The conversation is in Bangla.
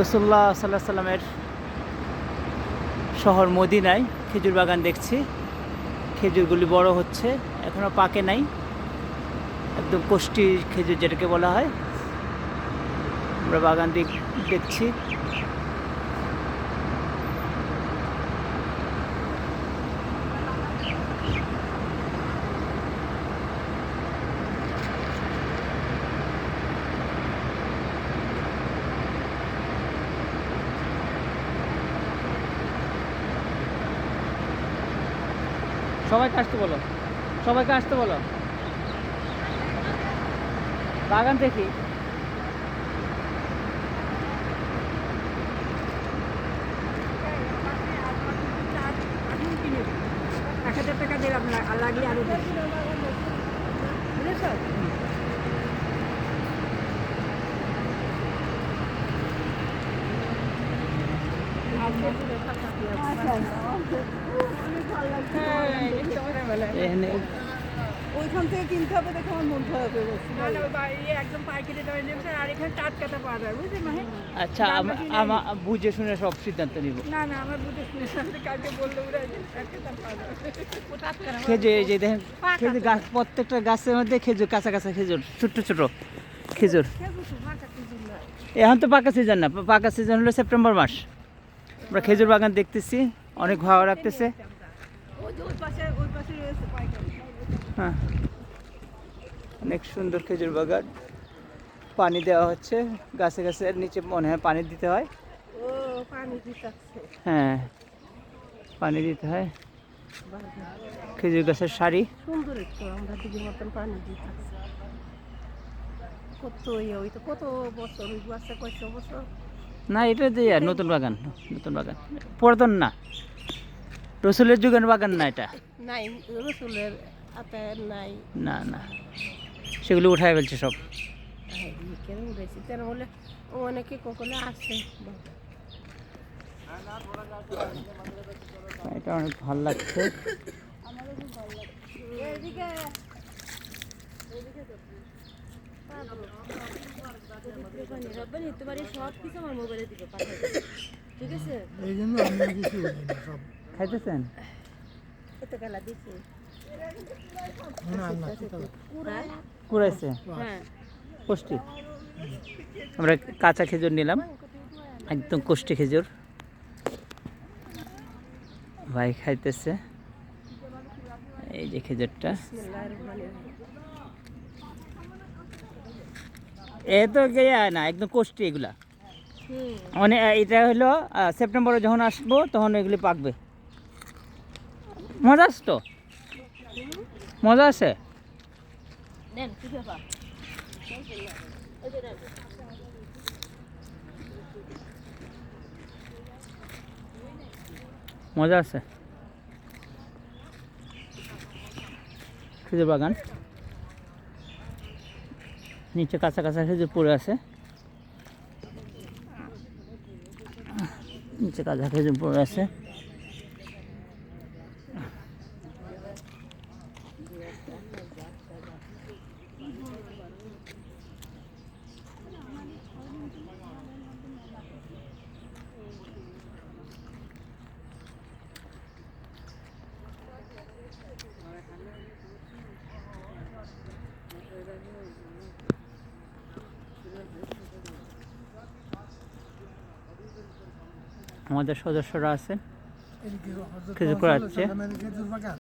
রসুল্লাহ সাল্লাহ সাল্লামের শহর মদিনায় খেজুর বাগান দেখছি। খেজুরগুলি বড় হচ্ছে এখনও পাকে নাই। একদম কষ্টি খেজুর যেটাকে বলা হয়। আমরা বাগান দেখছি। সবাইকে আসতে বলো সবাইকে আসতে বলো বাগান দেখি এক হাজার টাকা দেবে আপনার লাগলে আরও। বুঝেছ? হ্যাঁ, এই সকালবেলায়। এখানে ওইখান থেকে কিনতে হবে দেখে আমার মন খারাপ হয়ে যাচ্ছে না না একদম পাইকারি দামে নেবে আর এখানে টাটকাটা পাওয়া যায় বুঝলি মাহে? আচ্ছা আম- আমা বুঝে শুনে সব সিদ্ধান্ত নিব। না না আমার বুঝে শুনে সাথে কালকে বলল ওরা খেজুর এই যে দেখেন খেজুর গাছ প্রত্যেকটা গাছের মধ্যে খেজুর কাঁচা কাঁচা খেজুর ছোট্ট ছোট খেজুর। এখন তো পাকা সিজন না পাকা সিজন হলো সেপ্টেম্বর মাস। আমরা খেজুর বাগান দেখতেছি, অনেক ভালো পাইকারি হ্যাঁ। অনেক সুন্দর খেজুর বাগান। পানি দেওয়া হচ্ছে, গাছে গাছে নিচে মনে হয় পানি দিতে হয়। হ্যাঁ পানি দিতে হয়। খেজুর গাছের শাড়ি সুন্দর পানি কত ইয়ে ওই তো কত বছর কয়শো বছর? না এটা যে নতুন বাগান নতুন বাগান। পুরাতন না। রসুলের যুগের বাগান না এটা। নাই রসুলের নাই। না না। সেগুলো উঠায় ফেলছে সব। অনেকে কখনো আসে এটা অনেক ভালো লাগছে। এদিকে তোমার সব কিছু আমার মোবাইলে দিবে পাঠাই ঠিক আছে? এই জন্য আমি কিছু সব। খাইতেছেন? এত গেলা আছে। কুড়াইছে? হ্যাঁ। কষ্টি আমরা কাঁচা খেজুর নিলাম। একদম কষ্টি খেজুর। ভাই খাইতেছে। এই যে খেজুরটা। এ তো না একদম কষ্টি এগুলা। হুম। মানে এটা হলো সেপ্টেম্বরে যখন আসব তখন এগুলি পাকবে। মজা আছে তো? মজা আছে? মজা আছে? খেজুর বাগান। নিচে কাঁচা কাঁচা খেজুর পড়ে আছে। নিচে কাঁচা খেজুর পড়ে আছে। আমাদের সদস্যরা আছে। খেজুর হজরত